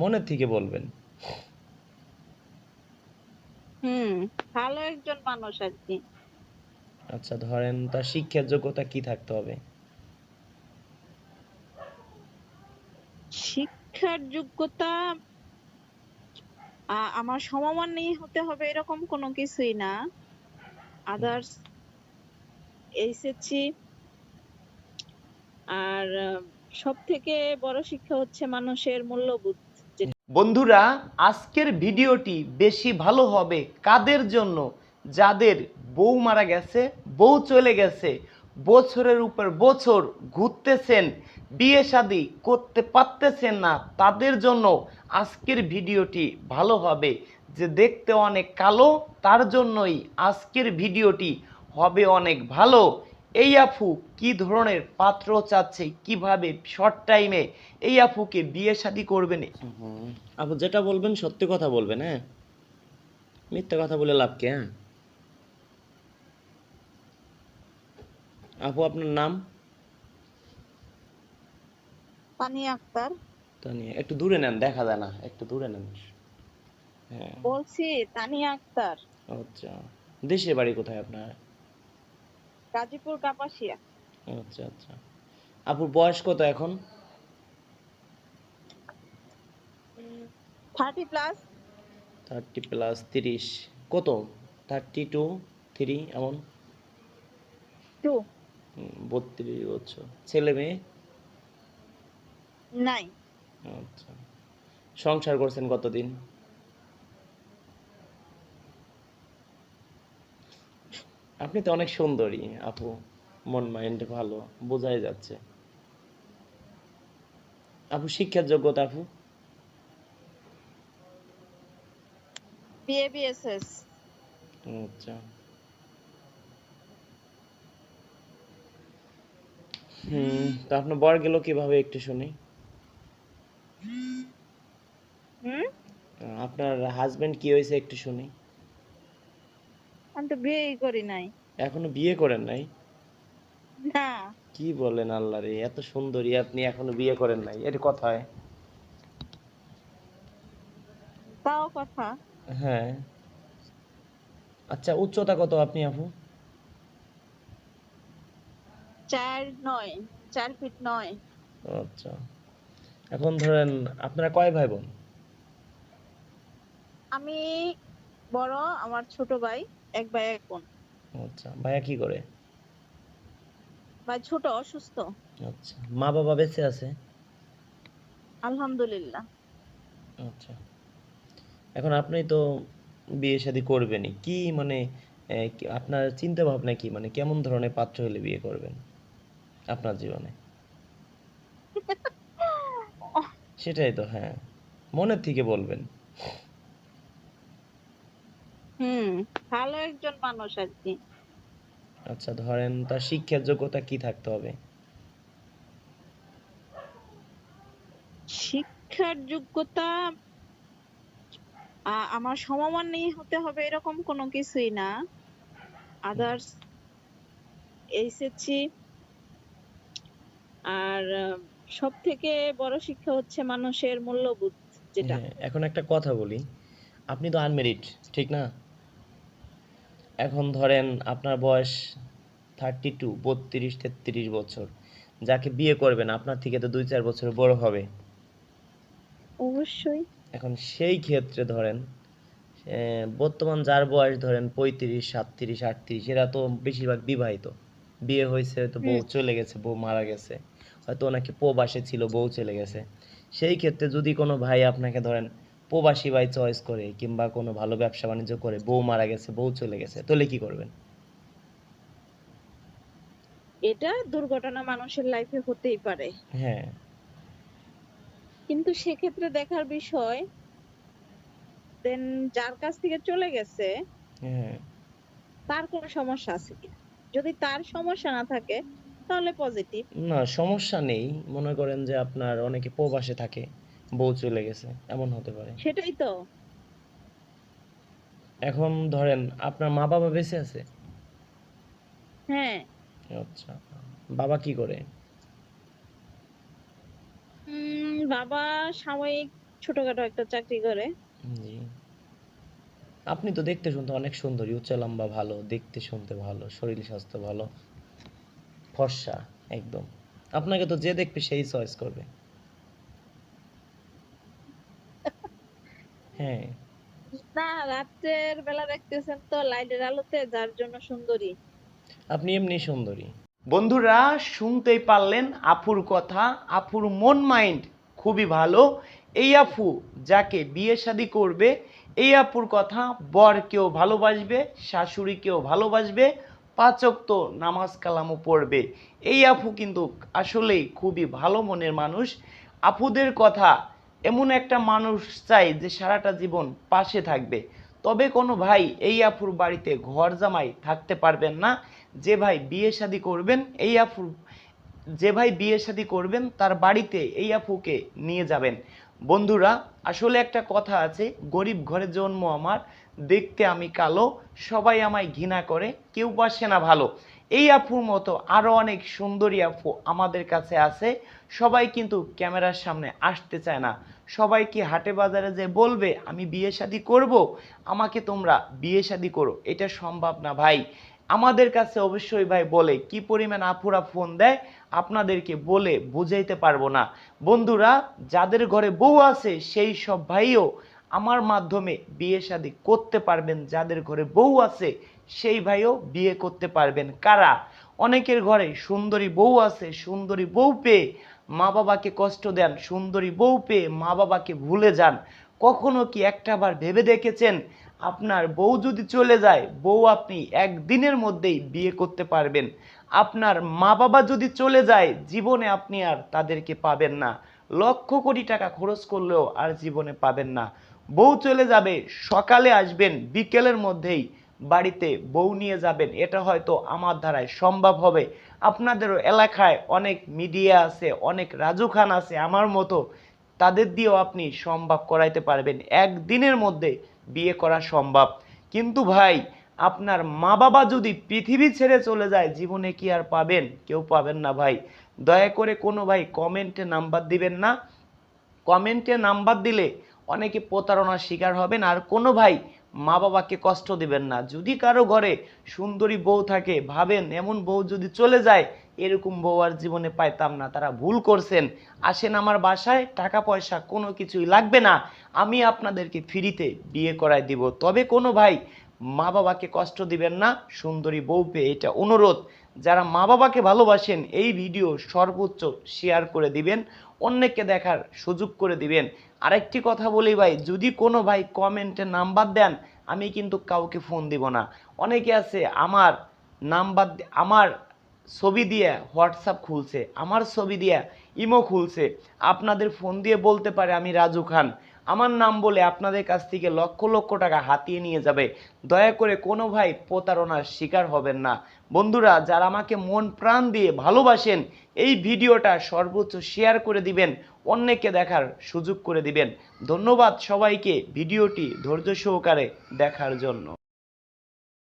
মনের থেকে বলবেন। হুম ভালো একজন মানুষ আর কি। আচ্ছা ধরেন তার শিক্ষার যোগ্যতা কি থাকতে হবে? শিক্ষার যোগ্যতা আমার সমমানেই হতে হবে এরকম কোনো কিছুই না। আদার্স এইচএসসি আর সব থেকে বড় শিক্ষা হচ্ছে মানুষের মূল্যবোধ। বন্ধুরা, আজকের ভিডিওটি বেশি ভালো হবে কাদের জন্য? যাদের বউ মারা গেছে, বউ চলে গেছে, বছরের উপর বছর ঘুরতেছেন, বিয়ে শাদি করতে পারতেছেন না, তাদের জন্য আজকের ভিডিওটি ভালো হবে। যে দেখতে অনেক কালো, তার জন্যই আজকের ভিডিওটি হবে অনেক ভালো। এই আফু কি ধরনের পাত্র চাচ্ছে? কীভাবে? শর্ট টাইমে এই আফুকে বিয়ে শাদি করবেন? আপু যেটা বলবেন সত্যি কথা বলবেন হ্যাঁ? মিথ্যা কথা বলে লাভ কি হ্যাঁ? আপু আপনার নাম? তানিয়া আক্তার। তানিয়া একটু দূরে নেন দেখা যায় না একটু দূরে নেন। হ্যাঁ। বলছি তানিয়া আক্তার। আচ্ছা। দেশের বাড়ি কোথায় আপনার? গাজীপুর কাপাসিয়া। আচ্ছা আচ্ছা। আপুর বয়স কত এখন? Thirty plus. থার্টি প্লাস তিরিশ। কত? থার্টি টু থ্রি এমন? টু। বত্রিশ বছর। ছেলে মেয়ে? নাই। আচ্ছা। সংসার করছেন কতদিন? আপনি তো অনেক সুন্দরী আপু। মন মাইন্ড ভালো বোঝাই যাচ্ছে। আপু শিক্ষার যোগ্যতা আপু? BA BSS. আচ্ছা। হুম তো আপনার বর গেল কীভাবে একটু শুনি? হুম? আপনার হাজবেন্ড কি হয়েছে একটু শুনি। আমি তো বিয়েই করি নাই। এখনও বিয়ে করেন নাই? না। কি বলেন আল্লাহ রে এত সুন্দরী আপনি এখনও বিয়ে করেন নাই? এটা কথায় তাও কথা। হ্যাঁ। আচ্ছা উচ্চতা কত আপনি আপু? চার নয় চার ফিট নয়। আচ্ছা। এখন ধরেন আপনারা কয় ভাই বোন? আমি বড় আমার ছোট ভাই। এক ভাই এক বোন। আচ্ছা ভাইয়া কি করে? ভাই ছোট অসুস্থ। আচ্ছা মা বাবা বেঁচে আছে? আলহামদুলিল্লাহ। আচ্ছা এখন আপনি তো বিয়ে শাদী করবেনই। কি মানে আপনার চিন্তা ভাবনা কি? মানে কেমন ধরনের পাত্র হলে বিয়ে করবেন আপনার জীবনে? সেটাই তো হ্যাঁ। মনের থেকে বলবেন। হুম ভালো একজন মানুষ আর কি। আচ্ছা ধরেন তার শিক্ষার যোগ্যতা কি থাকতে হবে? শিক্ষার যোগ্যতা আমার সমমানেই হতে হবে এরকম কোনো কিছুই না। আদার্স এইচএসসি আর সব থেকে বড় শিক্ষা হচ্ছে মানুষের মূল্যবোধ যেটা। হ্যাঁ, এখন একটা কথা বলি। আপনি তো আনমেরিড ঠিক না? এখন ধরেন আপনার বয়স থার্টি টু বত্রিশ তেত্রিশ বছর। যাকে বিয়ে করবেন আপনার থেকে তো দুই চার বছর বড় হবে। অবশ্যই। এখন সেই ক্ষেত্রে ধরেন বর্তমান যার বয়স ধরেন পঁয়ত্রিশ সাতত্রিশ আটত্রিশ এরা তো বেশিরভাগ বিবাহিত। বিয়ে হয়েছে তো বউ চলে গেছে বউ মারা গেছে। হয়তো ওনাকে প্রবাসে ছিল বউ চলে গেছে। সেই ক্ষেত্রে যদি কোনো ভাই আপনাকে ধরেন প্রবাসী ভাই চয়েস করে কিংবা কোনো ভালো ব্যবসা বাণিজ্য করে বউ মারা গেছে বউ চলে গেছে তাহলে কি করবেন? এটা দুর্ঘটনা মানুষের লাইফে হতেই পারে। হ্যাঁ। কিন্তু সেক্ষেত্রে দেখার বিষয় দেন যার কাছ থেকে চলে গেছে হ্যাঁ। তার কোনো সমস্যা আছে কিনা? যদি তার সমস্যা না থাকে তাহলে পজিটিভ না সমস্যা নেই। মনে করেন যে আপনার অনেকে প্রবাসে থাকে। বউ চলে গেছে এমন হতে পারে। সেটাই তো। এখন ধরেন আপনার মা বাবা বেঁচে আছে? হ্যাঁ। আচ্ছা বাবা কি করে? বাবা সাময়িক ছোটখাটো একটা চাকরি করে। জি। আপনি তো দেখতে শুনতে অনেক সুন্দরী উচ্চ লম্বা ভালো দেখতে শুনতে ভালো শরীর স্বাস্থ্য ভালো ফর্সা একদম। আপনাকে তো যে দেখবে সেই চয়েস করবে। হ্যাঁ। না রাত্রের বেলা দেখতেছেন তো লাইটের আলোতে যার জন্য সুন্দরী। আপনি এমনি সুন্দরী। বন্ধুরা শুনতেই পারলেন আফুর কথা। আফুর মন মাইন্ড খুবই ভালো। এই আফু যাকে বিয়ে শাদি করবে এই আপুর কথা বর কেউ ভালোবাসবে শাশুড়ি কেউ ভালোবাসবে পাচক তো নামাজ কালামও পড়বে। এই আপু কিন্তু আসলেই খুবই ভালো মনের মানুষ। আপুদের কথা এমন একটা মানুষ চাই যে সারাটা জীবন পাশে থাকবে। তবে কোনো ভাই এই আপুর বাড়িতে ঘর জামাই থাকতে পারবেন না। যে ভাই বিয়ে শাদি করবেন, এই আপুর যে ভাই বিয়ে শাদি করবেন, তার বাড়িতে এই আপুকে নিয়ে যাবেন। বন্ধুরা, আসলে একটা কথা আছে, গরিব ঘরে জন্ম আমার, দেখতে আমি কালো, সবাই আমায় ঘৃণা করে, কেউ পাশে না ভালো। এই আপুর মতো আরও অনেক সুন্দরী আপু আমাদের কাছে আছে। সবাই কিন্তু ক্যামেরার সামনে আসতে চায় না। সবাই কি হাটে বাজারে যে বলবে, আমি বিয়ে শাদি করব? আমাকে তোমরা বিয়ে শাদি করো। এটা সম্ভব না ভাই। আমাদের কাছে অবশ্যই ভাই বলে, কি পরিমাণ আপুরা ফোন দেয়, আপনাদেরকে বলে বুঝাইতে পারব না। বন্ধুরা, যাদের ঘরে বউ আছে, সেই সব ভাইও আমার মাধ্যমে বিয়ে শাদি করতে পারবেন। যাদের ঘরে বউ আছে সেই ভাইও বিয়ে করতে পারবেন। কারা? অনেকের ঘরে সুন্দরী বউ আছে, সুন্দরী বউ পেয়ে মা বাবাকে কষ্ট দেন, সুন্দরী বউ পেয়ে মা বাবাকে ভুলে যান। কখনো কি একটাবার ভেবে দেখেছেন? আপনার বউ যদি চলে যায়, বউ আপনি একদিনের মধ্যেই বিয়ে করতে পারবেন। আপনার মা বাবা যদি চলে যায়, জীবনে আপনি আর তাদেরকে পাবেন না। লক্ষ কোটি টাকা খরচ করলেও আর জীবনে পাবেন না। বউ চলে যাবে, সকালে আসবেন, বিকেলের মধ্যেই বাড়িতে বউ নিয়ে যাবেন, এটা হয়তো আমার দ্বারাই সম্ভব হবে। আপনাদেরও এলাকায় অনেক মিডিয়া আছে, অনেক রাজু খান আছে আমার মতো, তাদের দিয়েও আপনি সম্ভব করাইতে পারবেন। একদিনের মধ্যে বিয়ে করা সম্ভব। কিন্তু ভাই, আপনার মা বাবা যদি পৃথিবী ছেড়ে চলে যায়, জীবনে কি আর পাবেন? কেউ পাবেন না ভাই। দয়া করে কোনো ভাই কমেন্টে নাম্বার দিবেন না। কমেন্টে নাম্বার দিলে অনেকে প্রতারণার শিকার হবেন। আর কোনো ভাই মা বাবাকে কষ্ট দিবেন না। যদি কারও ঘরে সুন্দরী বউ থাকে, ভাবেন এমন বউ যদি চলে যায়, এরকম বউ আর জীবনে পাইতাম না। তারা ভুল করছেন। আসেন আমার বাসায় টাকা পয়সা কোনো কিছুই লাগবে না। আমি আপনাদেরকে ফ্রিতে বিয়ে করায় দিব। তবে কোনো ভাই মা বাবাকে কষ্ট দিবেন না, সুন্দরী বউ পেয়ে এটা অনুরোধ। যারা মা বাবাকে ভালোবাসেন, এই ভিডিও সর্বোচ্চ শেয়ার করে দিবেন, অন্যকে দেখার সুযোগ করে দিবেন। আরেকটি কথা বলি ভাই, যদি কোনো ভাই কমেন্টে নাম্বার দেন, আমি কিন্তু কাউকে ফোন দিব না। অনেকে আছে, আমার নাম্বার আমার ছবি দিয়ে হোয়াটসঅ্যাপ খুলছে, আমার ছবি দিয়ে ইমো খুলছে। আপনাদের ফোন দিয়ে বলতে পারে আমি রাজু খান। আমার নাম বলে আপনাদের কাছ থেকে লক্ষ লক্ষ টাকা হাতিয়ে নিয়ে যাবে। দয়া করে কোনো ভাই প্রতারণার শিকার হবেন না। বন্ধুরা, যারা আমাকে মন প্রাণ দিয়ে ভালোবাসেন, এই ভিডিওটা সর্বোচ্চ শেয়ার করে দিবেন, অন্যকে দেখার সুযোগ করে দিবেন। ধন্যবাদ সবাইকে ভিডিওটি ধৈর্য সহকারে দেখার জন্য।